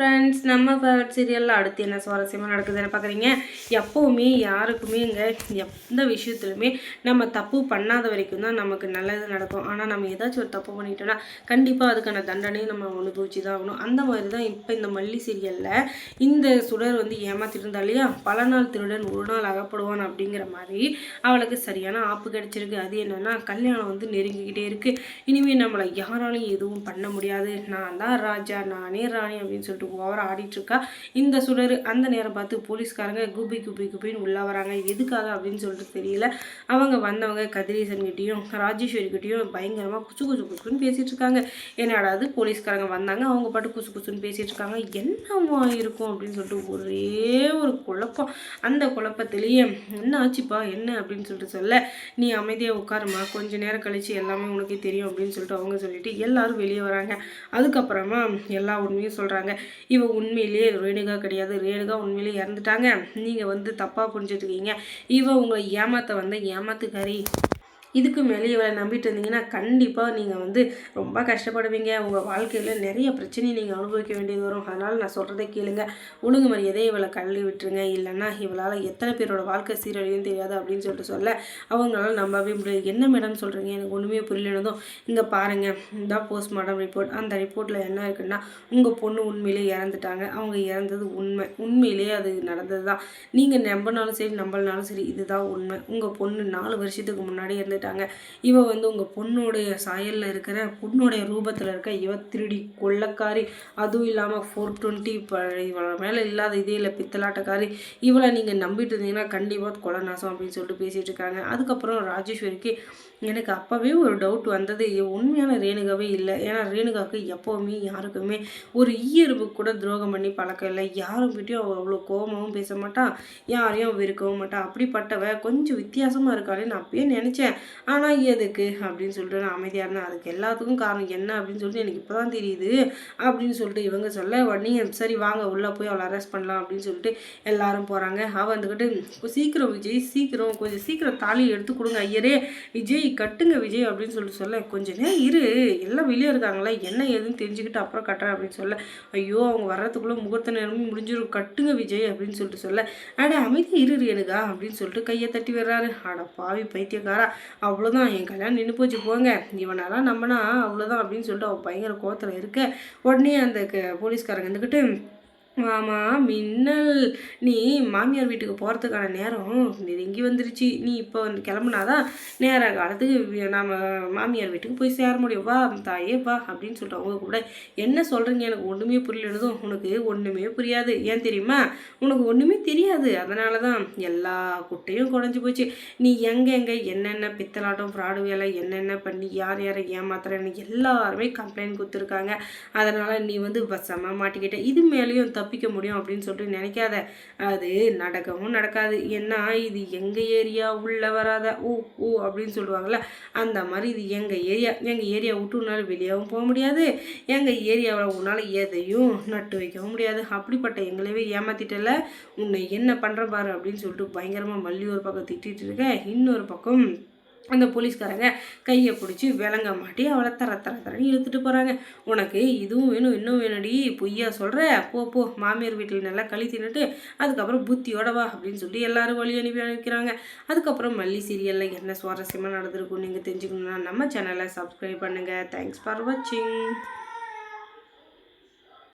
Friends நம்ம favourite சீரியலில் அடுத்து என்ன சுவாரஸ்யமாக நடக்குதுன்னு பார்க்குறீங்க எப்போவுமே யாருக்குமே இங்கே எந்த விஷயத்துலையுமே நம்ம தப்பு பண்ணாத வரைக்கும் தான் நமக்கு நல்லது நடக்கும். ஆனால் நம்ம ஏதாச்சும் ஒரு தப்பு பண்ணிட்டோம்னா கண்டிப்பாக அதுக்கான தண்டனையும் நம்ம அனுபவிச்சு தான் ஆகணும். அந்த மாதிரி தான் இப்போ இந்த மல்லி சீரியலில் இந்த சுடர் வந்து ஏமாத்திருந்தா இல்லையா? பல நாள் திருடன் ஒரு நாள் அகப்படுவான் அப்படிங்கிற மாதிரி அவளுக்கு சரியான ஆப்பு கிடச்சிருக்கு. அது என்னென்னா கல்யாணம் வந்து நெருங்கிக்கிட்டே இருக்குது இனிமேல் நம்மளை யாராலையும் எதுவும் பண்ண முடியாது. நான் தான் ராஜா நானே ராணி அப்படின்னு சொல்லிட்டு ஓவராக ஆடிட்டுருக்கா. இந்த சுடர் அந்த நேரம் பார்த்து போலீஸ்காரங்க குபி குபி குபின்னு உள்ளே வராங்க. எதுக்காக அப்படின்னு சொல்லிட்டு தெரியல. அவங்க வந்தவங்க கதிரேசன் கிட்டேயும் ராஜேஸ்வரி கிட்டேயும் பயங்கரமாக குசு குசு குசுன்னு பேசிகிட்டு இருக்காங்க. என்னடாது போலீஸ்காரங்க வந்தாங்க. அவங்க பாட்டு குசு குசுன்னு பேசிகிட்டு இருக்காங்க. என்னமா இருக்கும் அப்படின்னு சொல்லிட்டு ஒரே ஒரு குழப்பம். அந்த குழப்பத்திலேயே என்ன ஆச்சுப்பா? என்ன? அப்படின்னு சொல்லிட்டு சொல்ல நீ அமைதியாக உட்காருமா கொஞ்ச நேரம் கழித்து எல்லாமே உனக்கே தெரியும். அப்படின்னு சொல்லிட்டு அவங்க சொல்லிட்டு எல்லாரும் வெளியே வராங்க. அதுக்கப்புறமா எல்லா உண்மையும் சொல்கிறாங்க இவ உண்மையிலேயே ரேணுகா கிடையாது. ரேணுகா உண்மையிலேயே இறந்துட்டாங்க. நீங்கள் வந்து தப்பாக புரிஞ்சுட்ருக்கீங்க இவ உங்களை ஏமாற்ற வந்த ஏமாத்துக்காரி இதுக்கு மேலே இவளை நம்பிட்டு இருந்தீங்கன்னா கண்டிப்பாக நீங்கள் வந்து ரொம்ப கஷ்டப்படுவீங்க. உங்கள் வாழ்க்கையில் நிறைய பிரச்சனையை நீங்கள் அனுபவிக்க வேண்டியது வரும். அதனால் நான் சொல்கிறத கேளுங்க. ஒழுங்கு மரியாதை இவளை கல்வி விட்டுருங்க. இல்லைன்னா இவளால் எத்தனை பேரோட வாழ்க்கை சீரழியும் தெரியாது அப்படின்னு சொல்லிட்டு சொல்ல அவங்களால நம்பவே முடியாது. என்ன மேடம் சொல்கிறீங்க எனக்கு ஒன்றுமே புரியலனதும் இங்கே பாருங்கள் இந்த போஸ்ட்மார்ட்டம் ரிப்போர்ட் அந்த ரிப்போர்ட்டில் என்ன இருக்குன்னா உங்கள் பொண்ணு உண்மையிலே இறந்துட்டாங்க. அவங்க இறந்தது உண்மை. உண்மையிலேயே அது நடந்தது தான் நீங்கள் நம்பினாலும் சரி நம்பலனாலும் சரி இதுதான் உண்மை. உங்கள் பொண்ணு நாலு வருஷத்துக்கு முன்னாடி இருந்து வந்துட்டாங்க இவ வந்து உங்கள் பொண்ணுடைய சாயலில் இருக்கிற பொண்ணுடைய ரூபத்தில் இருக்க இவ திருடி கொள்ளக்காரி அதுவும் இல்லாமல் ஃபோர் டுவெண்ட்டி இவளை மேலே இல்லாத இதே இல்லை பித்தலாட்டக்காரி இவளை நீங்கள் நம்பிட்டு இருந்தீங்கன்னா கண்டிப்பாக கொலை நாசம் அப்படின்னு சொல்லிட்டு பேசிகிட்டு இருக்காங்க. அதுக்கப்புறம் ராஜேஸ்வரிக்கு எனக்கு அப்போவே ஒரு டவுட் வந்தது. உண்மையான ரேணுகாவே இல்லை. ஏன்னா ரேணுகாவுக்கு எப்போவுமே யாருக்குமே ஒரு ஈயரும்பு கூட துரோகம் பண்ணி பழக்கம் இல்லை. யாருக்கிட்டையும் அவள் அவ்வளோ கோபமாகவும் பேச மாட்டான் யாரையும் வெறுக்கவும் மாட்டான் அப்படிப்பட்டவ கொஞ்சம் வித்தியாசமாக இருக்காளே நான் அப்பயே நினச்சேன். ஆனால் எதுக்கு? அப்படின்னு சொல்லிட்டு நான் அமைதியாக இருந்தேன். அதுக்கு எல்லாத்துக்கும் காரணம் என்ன அப்படின்னு சொல்லிட்டு எனக்கு இப்போ தான் தெரியுது. அப்படின்னு சொல்லிட்டு இவங்க சொல்ல உடனே சரி வாங்க உள்ளே போய் அவளை அரெஸ்ட் பண்ணலாம் அப்படின்னு சொல்லிட்டு எல்லாரும் போகிறாங்க அவள் வந்துக்கிட்டு சீக்கிரம் விஜய் சீக்கிரம் கொஞ்சம் சீக்கிரம் தாலி எடுத்து கொடுங்க ஐயரே! விஜய் கட்டுங்க விஜய் அப்படின்னு சொல்லிட்டு சொல்ல கொஞ்சம் நேரம் இரு. எல்லாம் வெளியே இருக்காங்களா என்ன ஏதுன்னு தெரிஞ்சுக்கிட்டு அப்புறம் கட்டுறேன் அப்படின்னு சொல்ல ஐயோ அவங்க வர்றதுக்குள்ளே முகூர்த்த நேரமும் முடிஞ்சிடும் கட்டுங்க விஜய் அப்படின்னு சொல்லிட்டு சொல்ல அட அமைதி இரு எனக்கா அப்படின்னு சொல்லிட்டு கையை தட்டி வர்றாரு அட பாவி பைத்தியக்காரா. அவ்வளோதான் என் கல்யாணம் நின்று போச்சு போங்க. இவனெல்லாம் நம்பினா அவ்வளோதான் அப்படின்னு சொல்லிட்டு அவள் பயங்கர கோத்தில் இருக்க. உடனே அந்த போலீஸ்காரங்க இருந்துக்கிட்டு மாமா மின்னல். நீ மாமியார் வீட்டுக்கு போகிறதுக்கான நேரம் நெருங்கி வந்துருச்சு. நீ இப்போ வந்து கிளம்புனாதான் நேர காலத்துக்கு நாம் மாமியார் வீட்டுக்கு போய் சேர முடியும். வா தாயே வா அப்படின்னு சொல்லிட்டு அவங்க கூட என்ன சொல்கிறீங்க எனக்கு ஒன்றுமே புரியலனதும் உனக்கு ஒன்றுமே புரியாது. ஏன் தெரியுமா? உனக்கு ஒன்றுமே தெரியாது. அதனால தான் எல்லா குட்டையும் குறைஞ்சி போச்சு. நீ எங்கே எங்கே என்னென்ன பித்தலாட்டம் ஃப்ராடு வேலை என்னென்ன பண்ணி யார் யாரை ஏமாத்துறேன்னு எல்லாருமே கம்ப்ளைண்ட் கொடுத்துருக்காங்க. அதனால் நீ வந்து பசமாக மாட்டிக்கிட்ட. இது மேலேயும் தப்பு தப்பிக்க முடியும் அப்படின்னு சொல்லிட்டு நினைக்காத. அது நடக்கவும் நடக்காது. ஏன்னா இது எங்கள் ஏரியா? உள்ளே வராத? ஊ ஊ அப்படின்னு சொல்லுவாங்கள்ல அந்த மாதிரி இது எங்கள் ஏரியா? எங்கள் ஏரியா விட்டு உன்னால் வெளியாகவும் போக முடியாது. எங்கள் ஏரியாவில் உன்னால் எதையும் நட்டு வைக்கவும் முடியாது. அப்படிப்பட்ட எங்களவே ஏமாத்திட்டல உன்னை என்ன பண்ணுற பாரு அப்படின்னு சொல்லிட்டு பயங்கரமாக மல்லி ஒரு பக்கம் திட்டிகிட்டு இருக்கேன் இன்னொரு பக்கம் அந்த போலீஸ்காரங்க கையை பிடிச்சி விளங்க மாட்டி அவளை தர தர தரன்னு இழுத்துட்டு போகிறாங்க உனக்கு இதுவும் வேணும் இன்னும் வேணுடி பொய்யா சொல்கிற போ போ மாமியார் வீட்டில் நல்லா களி தின்னுட்டு அதுக்கப்புறம் புத்தியோட வா அப்படின்னு சொல்லி எல்லாரும் வழி அனுப்பி அனுப்பிக்கிறாங்க. அதுக்கப்புறம் மல்லி சீரியலில் என்ன சுவாரஸ்யமாக நடந்திருக்கும் நீங்கள் தெரிஞ்சுக்கணுன்னா நம்ம சேனலை சப்ஸ்கிரைப் பண்ணுங்கள் தேங்க்ஸ் ஃபார் வாட்சிங்